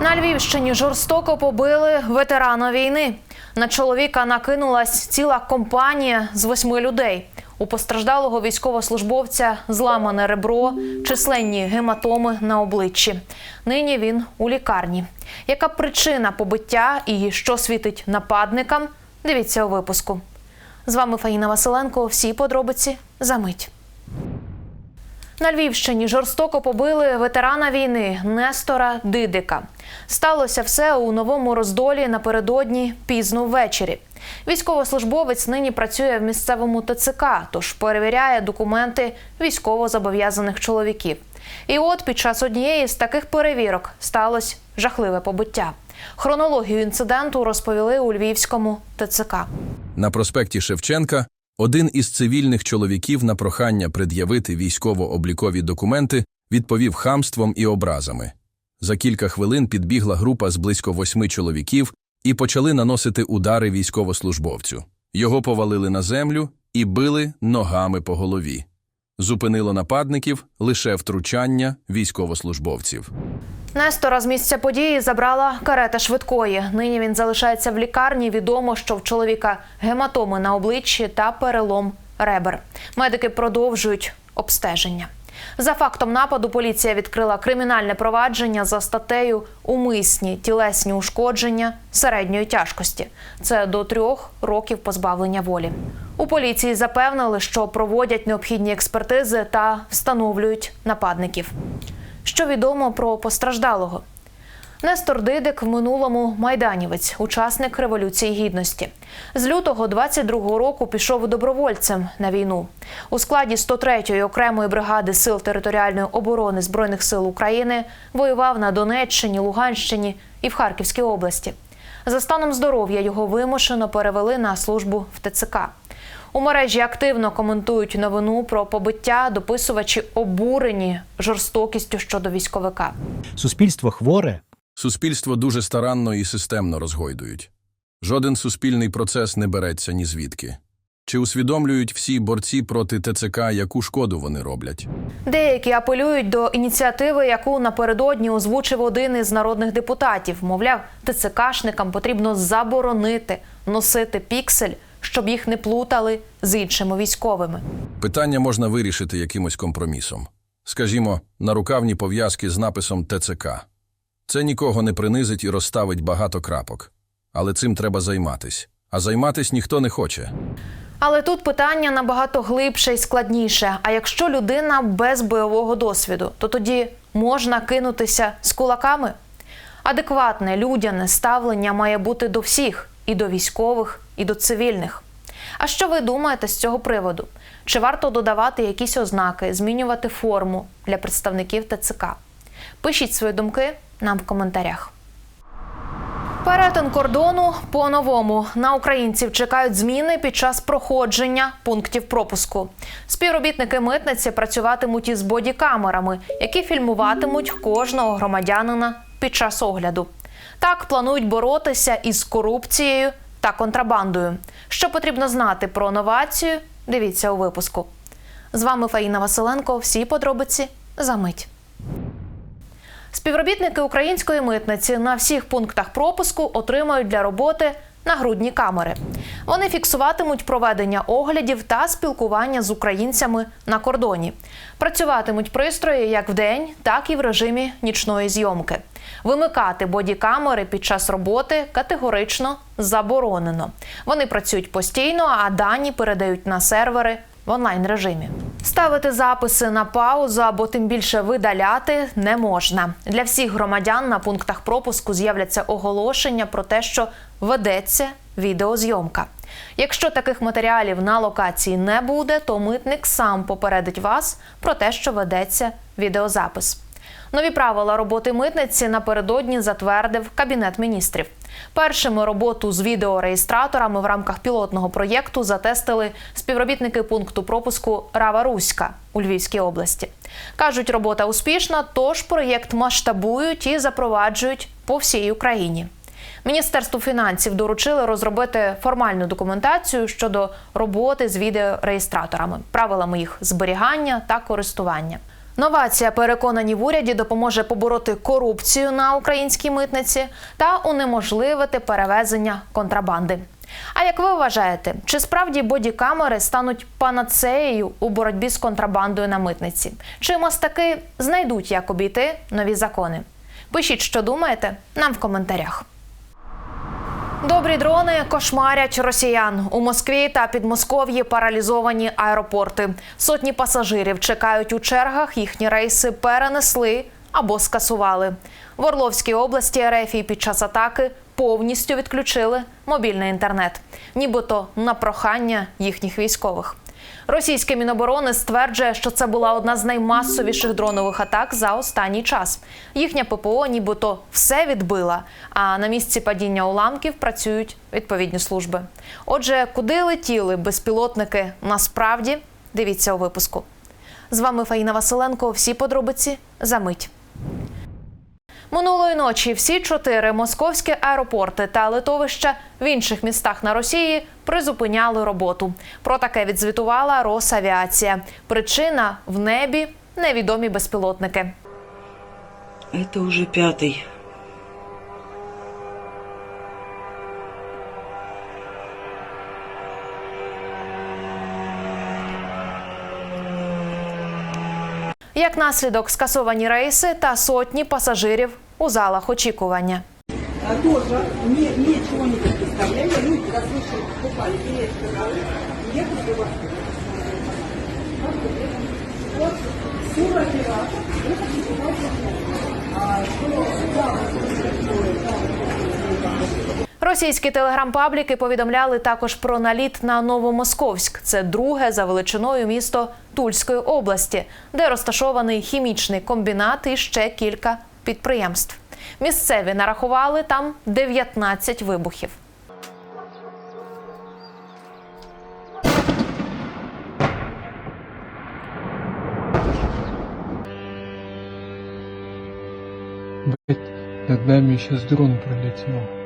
На Львівщині жорстоко побили ветерана війни. На чоловіка накинулась ціла компанія з восьми людей. У постраждалого військовослужбовця зламане ребро, численні гематоми на обличчі. Нині він у лікарні. Яка причина побиття і що світить нападникам? Дивіться у випуску. З вами Фаїна Василенко. Всі подробиці за мить. На Львівщині жорстоко побили ветерана війни Нестора Дидика. Сталося все у новому роздолі напередодні пізно ввечері. Військовослужбовець нині працює в місцевому ТЦК, тож перевіряє документи військовозобов'язаних чоловіків. І от під час однієї з таких перевірок сталося жахливе побиття. Хронологію інциденту розповіли у Львівському ТЦК. На проспекті Шевченка один із цивільних чоловіків на прохання пред'явити військово-облікові документи відповів хамством і образами. За кілька хвилин підбігла група з близько восьми чоловіків і почали наносити удари військовослужбовцю. Його повалили на землю і били ногами по голові. Зупинило нападників лише втручання військовослужбовців. Нестора з місця події забрала карета швидкої. Нині він залишається в лікарні. Відомо, що в чоловіка гематоми на обличчі та перелом ребер. Медики продовжують обстеження. За фактом нападу поліція відкрила кримінальне провадження за статтею умисні тілесні ушкодження середньої тяжкості. Це до трьох років позбавлення волі. У поліції запевнили, що проводять необхідні експертизи та встановлюють нападників. Що відомо про постраждалого? Нестор Дидик в минулому майданівець, учасник революції гідності. З лютого 22-го року пішов добровольцем на війну. У складі 103-ї окремої бригади сил територіальної оборони збройних сил України воював на Донеччині, Луганщині і в Харківській області. За станом здоров'я його вимушено перевели на службу в ТЦК. У мережі активно коментують новину про побиття, дописувачі обурені жорстокістю щодо військовика. Суспільство хворе, Суспільство дуже старанно і системно розгойдують. Жоден суспільний процес не береться ні звідки. Чи усвідомлюють всі борці проти ТЦК, яку шкоду вони роблять? Деякі апелюють до ініціативи, яку напередодні озвучив один із народних депутатів. Мовляв, ТЦКшникам потрібно заборонити носити піксель, щоб їх не плутали з іншими військовими. Питання можна вирішити якимось компромісом. Скажімо, нарукавні пов'язки з написом ТЦК. Це нікого не принизить і розставить багато крапок. Але цим треба займатись. А займатись ніхто не хоче. Але тут питання набагато глибше і складніше. А якщо людина без бойового досвіду, то тоді можна кинутися з кулаками? Адекватне людяне ставлення має бути до всіх і до військових, і до цивільних. А що ви думаєте з цього приводу? Чи варто додавати якісь ознаки, змінювати форму для представників ТЦК? Пишіть свої думки нам в коментарях. Перетин кордону по-новому на українців чекають зміни під час проходження пунктів пропуску. Співробітники митниці працюватимуть із бодікамерами, які фільмуватимуть кожного громадянина під час огляду. Так планують боротися із корупцією та контрабандою. Що потрібно знати про новацію? Дивіться у випуску. З вами Фаїна Василенко. Всі подробиці за мить. Співробітники української митниці на всіх пунктах пропуску отримають для роботи нагрудні камери. Вони фіксуватимуть проведення оглядів та спілкування з українцями на кордоні. Працюватимуть пристрої як вдень, так і в режимі нічної зйомки. Вимикати бодікамери під час роботи категорично заборонено. Вони працюють постійно, а дані передають на сервери в онлайн режимі. Ставити записи на паузу або тим більше видаляти не можна. Для всіх громадян на пунктах пропуску з'являться оголошення про те, що ведеться відеозйомка. Якщо таких матеріалів на локації не буде, то митник сам попередить вас про те, що ведеться відеозапис. Нові правила роботи митниці напередодні затвердив Кабінет міністрів. Першими роботу з відеореєстраторами в рамках пілотного проєкту затестили співробітники пункту пропуску Рава Руська у Львівській області. Кажуть, робота успішна, тож проєкт масштабують і запроваджують по всій Україні. Міністерству фінансів доручили розробити формальну документацію щодо роботи з відеореєстраторами, правилами їх зберігання та користування. Новація, переконані в уряді, допоможе побороти корупцію на українській митниці та унеможливити перевезення контрабанди. А як ви вважаєте, чи справді бодікамери стануть панацеєю у боротьбі з контрабандою на митниці? Чи мостаки знайдуть, як обійти нові закони? Пишіть, що думаєте, нам в коментарях. Добрі дрони кошмарять росіян у Москві та Підмосков'ї паралізовані аеропорти. Сотні пасажирів чекають у чергах. Їхні рейси перенесли або скасували. В Орловській області РФ під час атаки повністю відключили мобільний інтернет, нібито на прохання їхніх військових. Російське міноборони стверджує, що це була одна з наймасовіших дронових атак за останній час. Їхня ППО нібито все відбила, а на місці падіння уламків працюють відповідні служби. Отже, куди летіли безпілотники насправді? Дивіться у випуску. З вами Фаїна Василенко. Всі подробиці за мить. Минулої ночі всі чотири московські аеропорти та литовища в інших містах на Росії призупиняли роботу. Про таке відзвітувала Росавіація. Причина в небі невідомі безпілотники. Це вже пятый. Як наслідок скасовані рейси та сотні пасажирів у залах очікування. а, тоже не, ничего не предоставляли. Люди, как слышали, покупали билеты на рынок, ехали в Вот, все оператор, это покупать а, что, да, Російські телеграм-пабліки повідомляли також про наліт на Новомосковськ. Це друге за величиною місто Тульської області, де розташований хімічний комбінат і ще кілька підприємств. Місцеві нарахували там 19 вибухів. Блять, над нами сейчас дрон пролетел.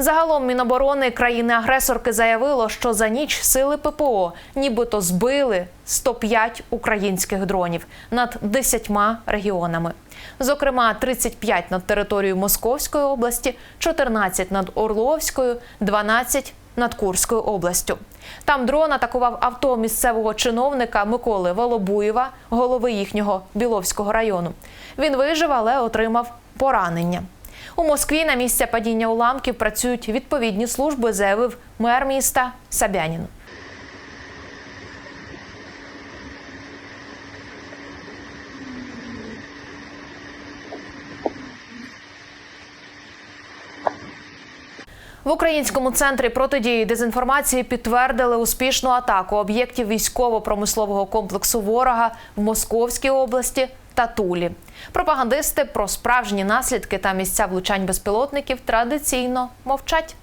Загалом Міноборони країни-агресорки заявило, що за ніч сили ППО нібито збили 105 українських дронів над 10 регіонами. Зокрема, 35 над територією Московської області, 14 над Орловською, 12 над Курською областю. Там дрон атакував авто місцевого чиновника Миколи Волобуєва, голови їхнього Біловського району. Він вижив, але отримав поранення. У Москві на місце падіння уламків працюють відповідні служби, заявив мер міста Сабянін. В українському центрі протидії дезінформації підтвердили успішну атаку об'єктів військово-промислового комплексу ворога в Московській області та Тулі. Пропагандисти про справжні наслідки та місця влучань безпілотників традиційно мовчать.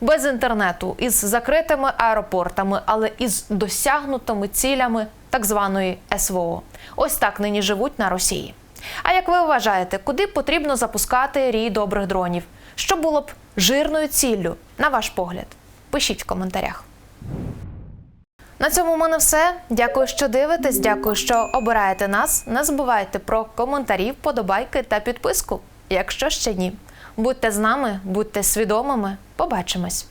Без інтернету, із закритими аеропортами, але із досягнутими цілями так званої СВО. Ось так нині живуть на Росії. А як ви вважаєте, куди потрібно запускати рій добрих дронів? Що було б жирною ціллю, на ваш погляд? Пишіть в коментарях. На цьому в мене все. Дякую, що дивитесь. Дякую, що обираєте нас. Не забувайте про коментарі, вподобайки та підписку. Якщо ще ні, будьте з нами, будьте свідомими. Побачимось.